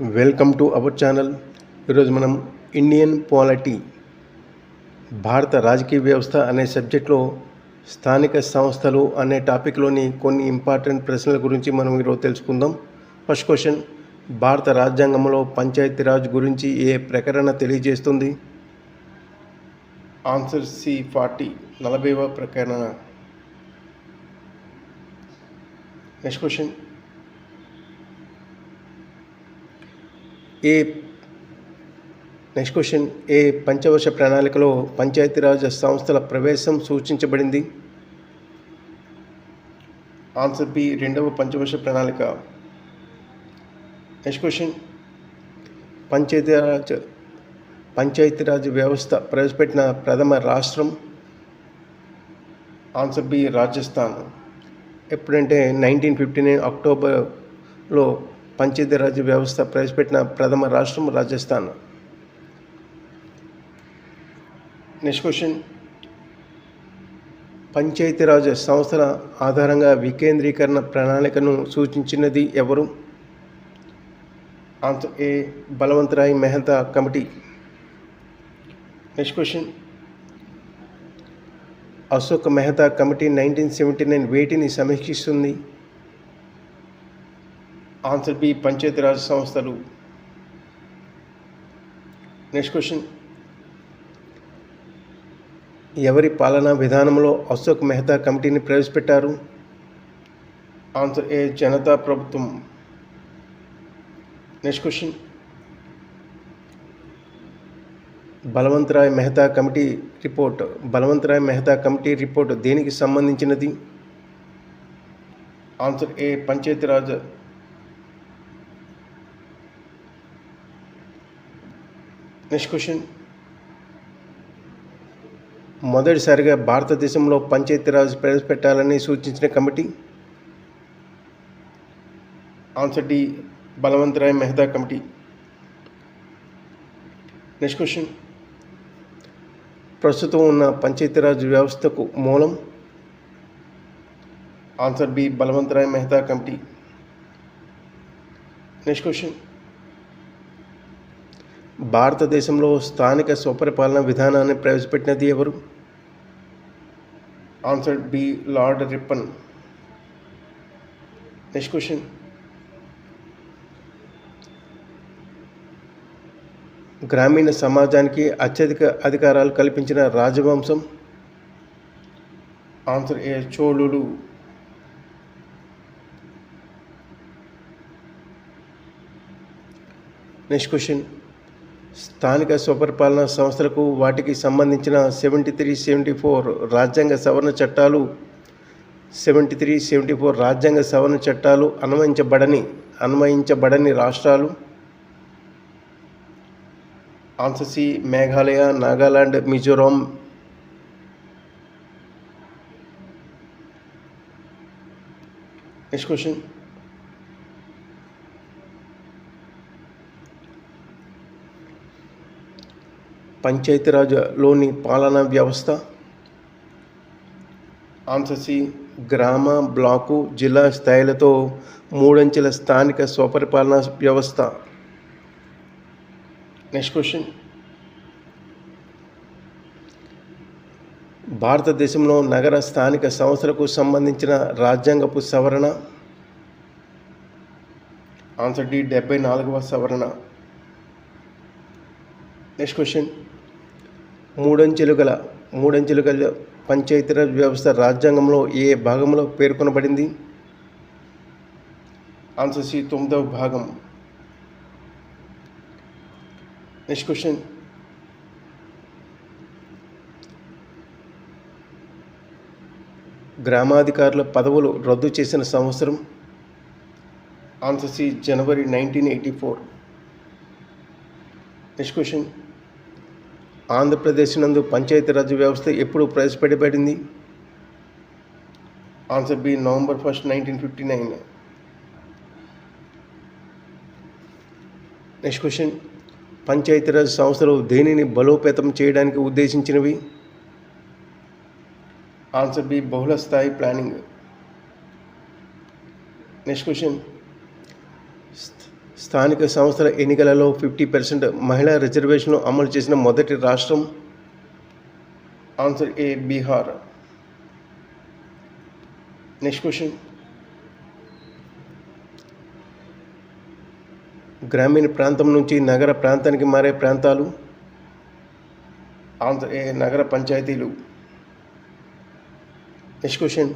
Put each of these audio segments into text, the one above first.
Welcome to our channel. ఈరోజు మనం Indian polity భారత రాజకీయ వ్యవస్థ అనే సబ్జెక్ట్లో స్థానిక సంస్థలు అనే టాపిక్లోని కొన్ని ఇంపార్టెంట్ ప్రశ్నల గురించి మనం ఈరోజు తెలుసుకుందాం. ఫస్ట్ క్వశ్చన్ భారత రాజ్యాంగంలో పంచాయతీరాజ్ గురించి ఏ ప్రకటన తెలియజేస్తుంది? ఆన్సర్ సి ఫార్టీ నలభైవ ప్రకటన నెక్స్ట్ క్వశ్చన్ ఏ నెక్స్ట్ క్వశ్చన్ ఏ పంచవర్ష ప్రణాళికలో పంచాయతీరాజ్ సంస్థల ప్రవేశం సూచించబడింది. ఆన్సర్ బి రెండవ పంచవర్ష ప్రణాళిక. నెక్స్ట్ క్వశ్చన్ పంచాయతీరాజ్ పంచాయతీరాజ్ వ్యవస్థ ప్రవేశపెట్టిన ప్రథమ రాష్ట్రం ఆన్సర్ బి రాజస్థాన్. ఎప్పుడంటే నైన్టీన్ ఫిఫ్టీ నైన్ అక్టోబర్లో పంచాయతీ పంచాయతీరాజ్ వ్యవస్థ ప్రవేశపెట్టిన ప్రథమ రాష్ట్రం రాజస్థాన్. నెక్స్ట్ క్వశ్చన్ పంచాయతీరాజ్ సంస్థల ఆధారంగా వికేంద్రీకరణ ప్రణాళికను సూచించినది ఎవరు? Answer A Balwantrai Mehta committee. Next question Ashok Mehta committee nineteen seventy nine వేటిని సమీక్షిస్తుంది? ఆన్సర్ బి పంచాయతీరాజ్ సంస్థలు. నెక్స్ట్ క్వశ్చన్ ఎవరి పాలనా విధానంలో అశోక్ మెహతా కమిటీని ప్రవేశపెట్టారు? ఆన్సర్ ఏ జనతా ప్రభుత్వం. Next question Balwantrai Mehta committee report. Balwantrai Mehta committee report దేనికి సంబంధించినది? Answer A Panchayati Raj next question మొదటిసారిగా భారతదేశంలో పంచాయతీరాజ్ ప్రవేశపెట్టాలని సూచించిన committee? Answer D Balwantrai Mehta committee. Next question ప్రస్తుతం ఉన్న పంచాయతీరాజ్ వ్యవస్థకు మూలం? Answer B Balwantrai Mehta committee. Next question భారతదేశంలో స్థానిక స్వపరిపాలన విధానాన్ని ప్రవేశపెట్టినది ఎవరు? Answer B lord Ripon. Next question. గ్రామీణ సమాజానికి అత్యధిక అధికారాలు కల్పించిన రాజవంశం? ఆన్సర్ ఏ చోళులు నెక్స్ట్ క్వశ్చన్. స్థానిక స్వపరిపాలన సంస్థలకు వాటికి సంబంధించిన సెవెంటీ త్రీ సెవెంటీ ఫోర్ రాజ్యాంగ సవరణ చట్టాలు సెవెంటీ త్రీ సెవెంటీ ఫోర్ రాజ్యాంగ సవరణ చట్టాలు అన్వయించబడని అన్వయించబడని రాష్ట్రాలు. Answer C Meghalaya Nagaland Mizoram. Next question. పంచాయతీరాజ్లోని పాలనా వ్యవస్థ ఆన్సర్ సి గ్రామ బ్లాకు జిల్లా స్థాయిలతో మూడంచెల స్థానిక స్వపరిపాలన వ్యవస్థ. నెక్స్ట్ క్వశ్చన్ భారతదేశంలో నగర స్థానిక సంస్థలకు సంబంధించిన రాజ్యాంగపు సవరణ. ఆన్సర్ డి డెబ్బై నాలుగవ సవరణ. నెక్స్ట్ క్వశ్చన్ మూడంచెలు గల మూడంచెలు గల పంచాయతీరాజ్ వ్యవస్థ రాజ్యాంగంలో ఏ భాగంలో పేర్కొనబడింది? ఆన్సర్ సి తొమ్మిదవ భాగం. నెక్స్ట్ క్వశ్చన్ గ్రామాధికారుల పదవులు రద్దు చేసిన సంవత్సరం? Answer C January nineteen eighty four next question Andhra Pradesh నందు పంచాయతీరాజ్ వ్యవస్థ ఎప్పుడు ప్రవేశపెట్టబడింది? Answer B November first nineteen fifty nine next question Panchayati Raj సంస్థలు దేనిని బలోపేతం చేయడానికి ఉద్దేశించినవి? ఆన్సర్ బి బహుళ స్థాయి ప్లానింగ్. నెక్స్ట్ క్వశ్చన్ స్థానిక సంస్థల ఎన్నికలలో ఫిఫ్టీ పర్సెంట్ మహిళా రిజర్వేషన్లు అమలు చేసిన మొదటి రాష్ట్రం answer A Bihar. Next question గ్రామీణ ప్రాంతం నుంచి నగర ప్రాంతానికి మారే ప్రాంతాలు. ఆంధ్ర ఏ నగర పంచాయతీలు. నెక్స్ట్ క్వశ్చన్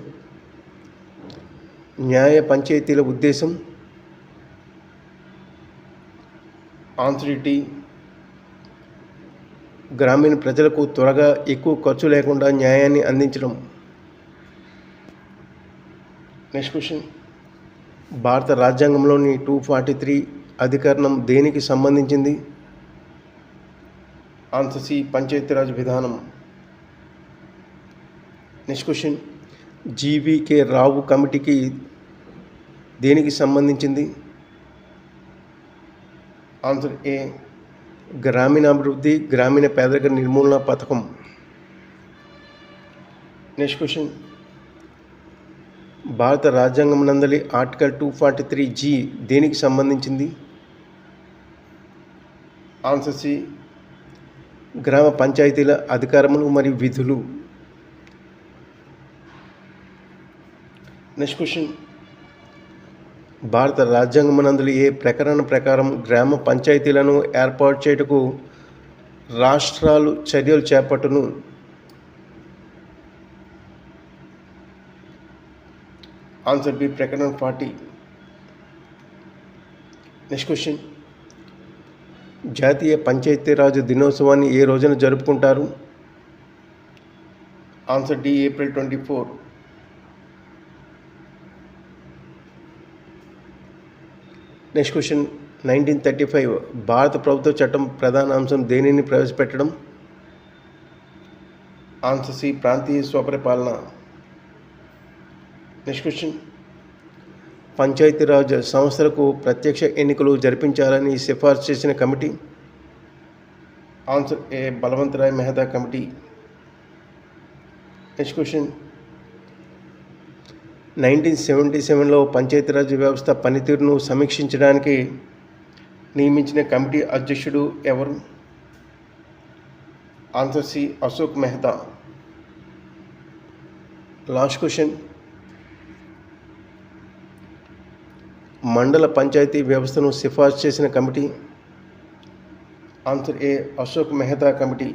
న్యాయ పంచాయతీల ఉద్దేశం. ఆన్సిటీ గ్రామీణ ప్రజలకు త్వరగా ఎక్కువ ఖర్చు లేకుండా న్యాయాన్ని అందించడం. నెక్స్ట్ క్వశ్చన్ భారత రాజ్యాంగంలోని టూ ఫార్టీ త్రీ అధికరణం దేనికి సంబంధించింది? ఆన్సర్ సి పంచాయతీరాజ్ విధానం. నెక్స్ట్ క్వశ్చన్ జీవీకే రావు కమిటీకి దేనికి సంబంధించింది? ఆన్సర్ ఏ గ్రామీణాభివృద్ధి గ్రామీణ పేదరిక నిర్మూలన పథకం. నెక్స్ట్ క్వశ్చన్ భారత రాజ్యాంగం నందలి article two forty three G దేనికి సంబంధించింది? ఆన్సర్ సి గ్రామ పంచాయతీల అధికారములు మరియు విధులు. నెక్స్ట్ క్వశ్చన్ భారత రాజ్యాంగమునందులు ఏ ప్రకరణ ప్రకారం గ్రామ పంచాయతీలను ఏర్పాటు చేయుటకు రాష్ట్రాలు చర్యలు చేపట్టును? ఆన్సర్ బి ప్రకరణ ఫార్టీ. Next question. జాతీయ పంచాయతీరాజ్ దినోత్సవాన్ని ఏ రోజున జరుపుకుంటారు? Answer D April twenty four. Next question nineteen thirty five భారత ప్రభుత్వ చట్టం ప్రధాన అంశం దేనిని ప్రవేశపెట్టడం? ఆన్సర్ సి ప్రాంతీయ స్వపరిపాలన. నెక్స్ట్ క్వశ్చన్ పంచాయతీరాజ్ సంస్థలకు ప్రత్యక్ష ఎన్నికలు జరిపించాలని సిఫార్సు చేసిన committee? Answer A Balwantrai Mehta committee. Next question nineteen seventy సెవెన్లో పంచాయతీరాజ్ వ్యవస్థ పనితీరును సమీక్షించడానికి నియమించిన కమిటీ అధ్యక్షుడు ఎవరు? Answer C Ashok Mehta. Last question. Mandal panchayat వ్యవస్థను సిఫార్సు చేసిన committee. Answer A Ashok Mehta committee.